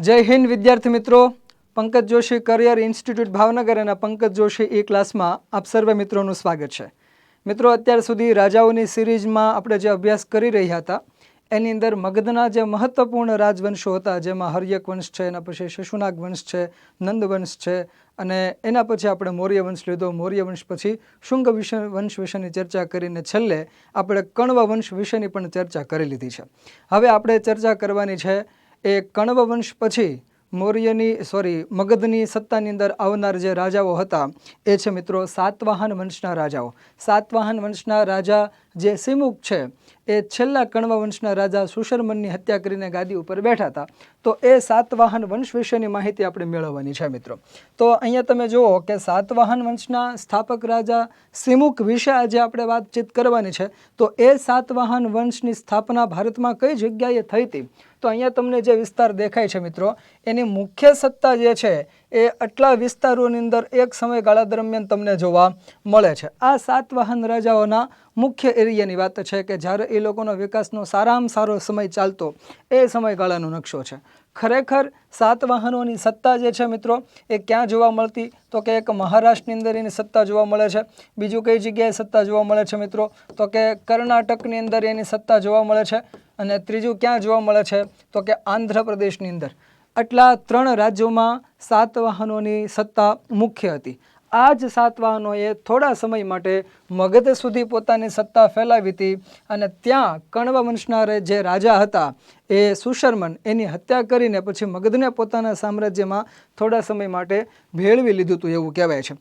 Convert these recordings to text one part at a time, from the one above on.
જય હિન્દ, વિદ્યાર્થી મિત્રો. પંકજ જોશી કરિયર ઇન્સ્ટિટ્યૂટ ભાવનગર અને પંકજ જોશી એ ક્લાસમાં આપ સર્વે મિત્રોનું સ્વાગત છે. મિત્રો, અત્યાર સુધી રાજાઓની સિરીઝમાં આપણે જે અભ્યાસ કરી રહ્યા હતા, એની અંદર મગધના જે મહત્વપૂર્ણ રાજવંશો હતા, જેમાં હર્યક વંશ છે, એના પછી શિશુનાગ વંશ છે, નંદ વંશ છે, અને એના પછી આપણે મૌર્ય વંશ લીધો. મૌર્ય વંશ પછી શુંગ વંશ વિશેની ચર્ચા કરીને છેલ્લે આપણે કણવા વંશ વિશેની પણ ચર્ચા કરી લીધી છે. હવે આપણે ચર્ચા કરવાની છે એ કણવ વંશ પછી મૌર્યની સોરી મગધની સત્તાની અંદર આવનાર જે રાજાઓ હતા, એ છે મિત્રો સાતવાહન વંશના રાજાઓ. સાતવાહન વંશના રાજા જે સિમુખ છે, એ છેલ્લા કણવ વંશના રાજા સુશર્મનની હત્યા કરીને ગાદી ઉપર બેઠા હતા. તો એ સાતવાહન વંશ વિશેની માહિતી આપણે મેળવવાની છે મિત્રો. તો અહીંયા તમે જુઓ કે સાતવાહન વંશના સ્થાપક રાજા સિમુખ વિશે આજે આપણે વાતચીત કરવાની છે. તો એ સાતવાહન વંશની સ્થાપના ભારતમાં કઈ જગ્યાએ થઈ હતી? તો અહીંયા તમને જે વિસ્તાર દેખાય છે મિત્રો, એની મુખ્ય સત્તા જે છે એ આટલા વિસ્તારોની અંદર એક સમયગાળા દરમિયાન તમને જોવા મળે છે. આ સાતવાહન રાજાઓના મુખ્ય એરિયાની વાત છે કે જ્યારે એ લોકોનો વિકાસનો સારામાં સારો સમય ચાલતો, એ સમયગાળાનો નકશો છે. ખરેખર સાતવાહનોની સત્તા જે છે મિત્રો, એ ક્યાં જોવા મળતી? તો કે એક મહારાષ્ટ્રની અંદર એની સત્તા જોવા મળે છે. બીજું કઈ જગ્યાએ સત્તા જોવા મળે છે મિત્રો? તો કે કર્ણાટકની અંદર એની સત્તા જોવા મળે છે. અને ત્રીજું ક્યાં જોવા મળે છે? તો કે આંધ્રપ્રદેશની અંદર. આટલા ત્રણ રાજ્યોમાં સાતવાહનોની સત્તા મુખ્ય હતી. આ જ સાતવાહનોએ થોડા સમય માટે મગધ સુધી પોતાની સત્તા ફેલાવી હતી અને ત્યાં કણવ વંશના જે રાજા હતા એ સુશર્મન એની હત્યા કરીને પછી મગધને પોતાના સામ્રાજ્યમાં થોડા સમય માટે ભેળવી લીધું હતું એવું કહેવાય છે.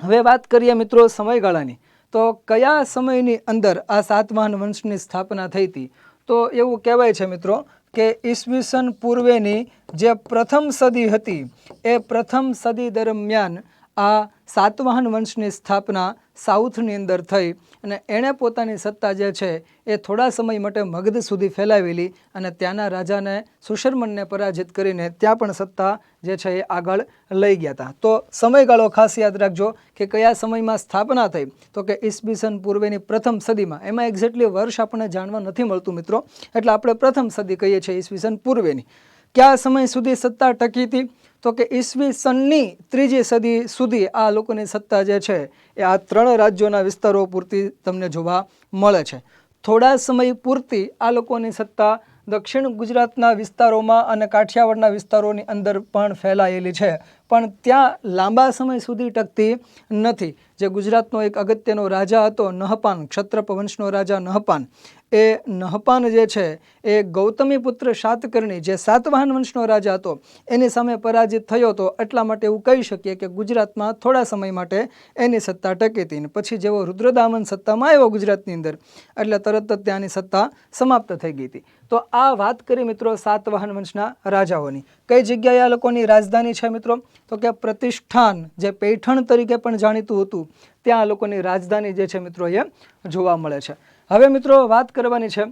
હવે વાત કરીએ મિત્રો સમયગાળાની. તો કયા સમયની અંદર આ સાતવાહન વંશની સ્થાપના થઈ હતી? તો એવું કહેવાય છે મિત્રો કે ઈસવીસન પૂર્વેની જે પ્રથમ સદી હતી એ પ્રથમ સદી દરમિયાન આ સાતવાહન વંશની સ્થાપના સાઉથની અંદર થઈ અને એણે પોતાની સત્તા જે છે એ થોડા સમય માટે મગધ સુધી ફેલાવેલી અને ત્યાંના રાજાને સુશર્મનને પરાજિત કરીને ત્યાં પણ સત્તા જે છે એ આગળ લઈ ગયા હતા. તો સમયગાળો ખાસ યાદ રાખજો કે કયા સમયમાં સ્થાપના થઈ? તો કે ઈસવીસન પૂર્વેની પ્રથમ સદીમાં. એમાં એક્ઝેક્ટલી વર્ષ આપણને જાણવા નથી મળતું મિત્રો. એટલે આપણે પ્રથમ સદી કહીએ છીએ ઈસવીસન પૂર્વેની. કયા સમય સુધી સત્તા ટકી હતી? તો કે ઈસવી સનની ત્રીજી સદી સુધી આ લોકોની સત્તા જે છે, એ આ ત્રણ રાજ્યોના વિસ્તારો પૂરતી તમને જોવા મળે છે. થોડા સમય પૂરતી આ લોકોની સત્તા દક્ષિણ ગુજરાતના વિસ્તારોમાં અને કાઠિયાવાડના વિસ્તારોની અંદર પણ ફેલાયેલી છે. પણ ત્યાં લાંબા સમય સુધી ટકતી નથી. જે ગુજરાતનો એક અગત્યનો રાજા હતો નહપાન ક્ષત્રપ વંશનો રાજા નહપાન. એ નહપાન જે છે, એ ગૌતમી પુત્ર સાતકર્ણી જે સાતવાહન વંશનો રાજા હતો, એની સામે પરાજિત થયો હતો. એટલા માટે એવું કહી શકીએ કે ગુજરાતમાં થોડા સમય માટે એની સત્તા ટકી હતી પછી જેવો રુદ્રદામન સત્તામાં આવ્યો ગુજરાતની અંદર, એટલે તરત જ ત્યાંની સત્તા સમાપ્ત થઈ ગઈ હતી. તો આ વાત કરી મિત્રો સાતવાહન વંશના રાજાઓની. કઈ જગ્યાએ આ લોકોની રાજધાની છે મિત્રો? તો કે પ્રતિષ્ઠાન જે પૈઠણ તરીકે પણ જાણીતું હતું, ત્યાં આ લોકોની રાજધાની જે છે મિત્રો એ જોવા મળે છે. હવે મિત્રો વાત કરવાની છે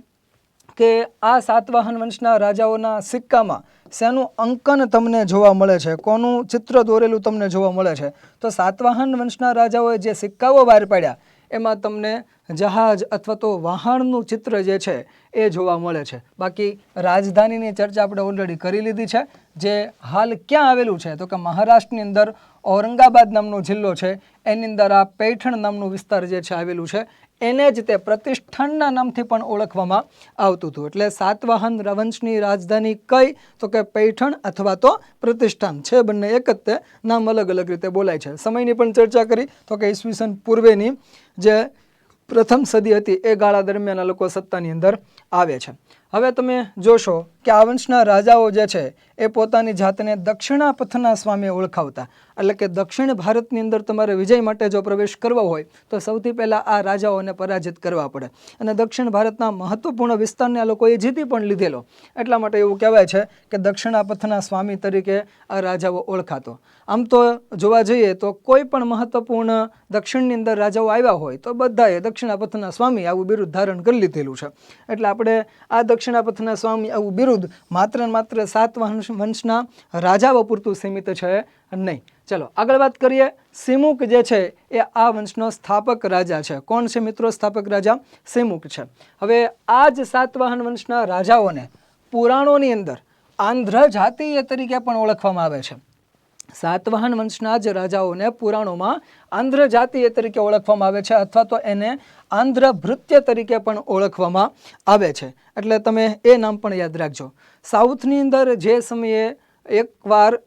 કે આ સાતવાહન વંશના રાજાઓના સિક્કામાં શેનું અંકન તમને જોવા મળે છે? કોનું ચિત્ર દોરેલું તમને જોવા મળે છે? તો સાતવાહન વંશના રાજાઓએ જે સિક્કાઓ બહાર પાડ્યા, એમાં તમને જહાજ અથવા તો વાહણનું ચિત્ર જે છે એ જોવા મળે છે. બાકી રાજધાનીની ચર્ચા આપણે ઓલરેડી કરી લીધી છે. જે હાલ ક્યાં આવેલું છે? તો કે મહારાષ્ટ્રની અંદર ઔરંગાબાદ નામનો જિલ્લો છે. એની અંદર આ પૈઠણ નામનું વિસ્તાર જે છે આવેલું છે. એને જ તે પ્રતિષ્ઠાનના નામથી પણ ઓળખવામાં આવતું હતું. એટલે સાતવાહન રવંશની રાજધાની કઈ? તો કે પૈઠણ અથવા તો પ્રતિષ્ઠાન. છે બંને એક જ તે. નામ અલગ અલગ રીતે બોલાય છે. સમયની પણ ચર્ચા કરી. તો કે ઈસવીસન પૂર્વેની જે પ્રથમ સદી હતી એ ગાળા દરમિયાન આ લોકો સત્તાની અંદર આવે છે. હવે તમે જોશો કે આ વંશના રાજાઓ જે છે, એ પોતાની જાતને દક્ષિણા પથના સ્વામી ઓળખાવતા. એટલે કે દક્ષિણ ભારતની અંદર તમારે વિજય માટે જો પ્રવેશ કરવો હોય, તો સૌથી પહેલાં આ રાજાઓને પરાજિત કરવા પડે. અને દક્ષિણ ભારતના મહત્વપૂર્ણ વિસ્તારને આ લોકોએ જીતી પણ લીધેલો. એટલા માટે એવું કહેવાય છે કે દક્ષિણા પથના સ્વામી તરીકે આ રાજાઓ ઓળખાતો. આમ તો જોવા જઈએ તો કોઈ પણ મહત્વપૂર્ણ દક્ષિણની અંદર રાજાઓ આવ્યા હોય, તો બધાએ દક્ષિણાપથના સ્વામી આવું બિરુદ ધારણ કરી લીધેલું છે. એટલે આપણે આ દક્ષિણાપથના સ્વામી આવું બિરુદ માત્ર માત્ર સાત વંશના રાજાઓ પૂરતું સીમિત છે નહીં. ચલો, આગળ વાત કરીએ. સિમુક જે છે એ આ વંશનો સ્થાપક રાજા છે. કોણ છે મિત્રો સ્થાપક રાજા? સિમુક છે. હવે આ જ સાતવાહન વંશના રાજાઓને પુરાણોની અંદર આંધ્ર જાતીય તરીકે પણ ઓળખવામાં આવે છે. સાતવાહન વંશના જ રાજાઓને પુરાણોમાં આંધ્ર જાતીય તરીકે ઓળખવામાં આવે છે અથવા તો એને આંધ્ર ભૃત્ય તરીકે પણ ઓળખવામાં આવે છે. એટલે તમે એ નામ પણ યાદ રાખજો. સાઉથની અંદર જે સમયે એકવાર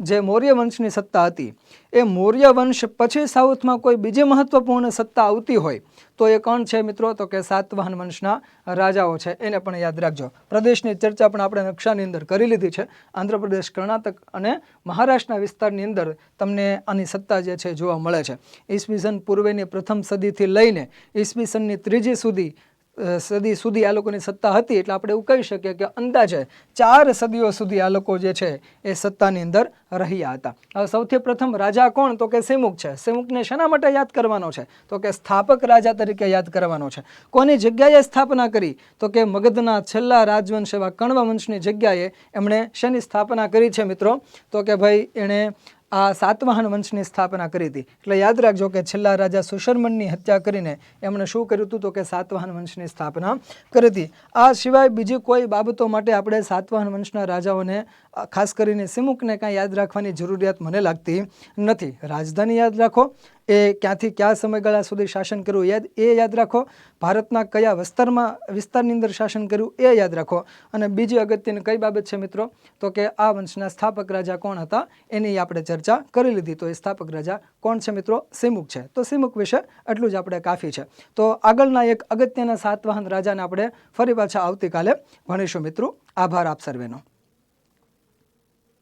જે મૌર્ય વંશની સત્તા હતી, એ મૌર્ય વંશ પછી સાઉથમાં કોઈ બીજી મહત્વપૂર્ણ સત્તા આવતી હોય, તો એ કોણ છે મિત્રો? તો કે સાતવાહન વંશના રાજાઓ છે, એને પણ યાદ રાખજો. પ્રદેશની ચર્ચા પણ આપણે નકશાની અંદર કરી લીધી છે. આંધ્રપ્રદેશ, કર્ણાટક અને મહારાષ્ટ્રના વિસ્તારની અંદર તમને આની સત્તા જે છે જોવા મળે છે. ઈસવીસન પૂર્વેની પ્રથમ સદીથી લઈને ઈસવીસનની ત્રીજી સુધી સદી સુધી આ લોકોની સત્તા હતી એટલે આપણે એવું કહી શકીએ કે અંદાજે ચાર સદીઓ સુધી આ લોકો જે છે એ સત્તાની અંદર રહ્યા હતા. હવે સૌથી પ્રથમ રાજા કોણ? તો કે સિમુક છે. સિમુકને શેના માટે યાદ કરવાનો છે? તો કે સ્થાપક રાજા તરીકે યાદ કરવાનો છે. કોની જગ્યાએ સ્થાપના કરી? તો કે મગધના છેલ્લા રાજવંશ એવા કણવ વંશની જગ્યાએ એમણે શેની સ્થાપના કરી છે મિત્રો? તો કે ભાઈ, એણે આ સાતવાહન વંશની સ્થાપના કરી હતી. એટલે યાદ રાખજો કે છેલ્લા રાજા સુશર્મનની હત્યા કરીને એમણે શું કર્યું હતું તો કે સાતવાહન વંશની સ્થાપના કરી હતી. આ સિવાય બીજી કોઈ બાબતો માટે આપણે સાતવાહન વંશના રાજાઓને ખાસ કરીને સિમુકને કાંઈ યાદ રાખવાની જરૂરિયાત મને લાગતી નથી. રાજધાની યાદ રાખો. એ ક્યાંથી કયા સમયગાળા સુધી શાસન કર્યું યાદ, એ યાદ રાખો. ભારતના કયા વિસ્તારમાં, વિસ્તારની અંદર શાસન કર્યું એ યાદ રાખો. અને બીજી અગત્યની કઈ બાબત છે મિત્રો? તો કે આ વંશના સ્થાપક રાજા કોણ હતા? એની આપણે ચર્ચા કરી લીધી. તો એ સ્થાપક રાજા કોણ છે મિત્રો? સિમુક છે. તો સિમુક વિશે એટલું જ આપણે કાફી છે. તો આગળના એક અગત્યના સાતવાહન રાજાને આપણે ફરી પાછા આવતીકાલે ભણીશું મિત્રો. આભાર આપ સર્વેનો.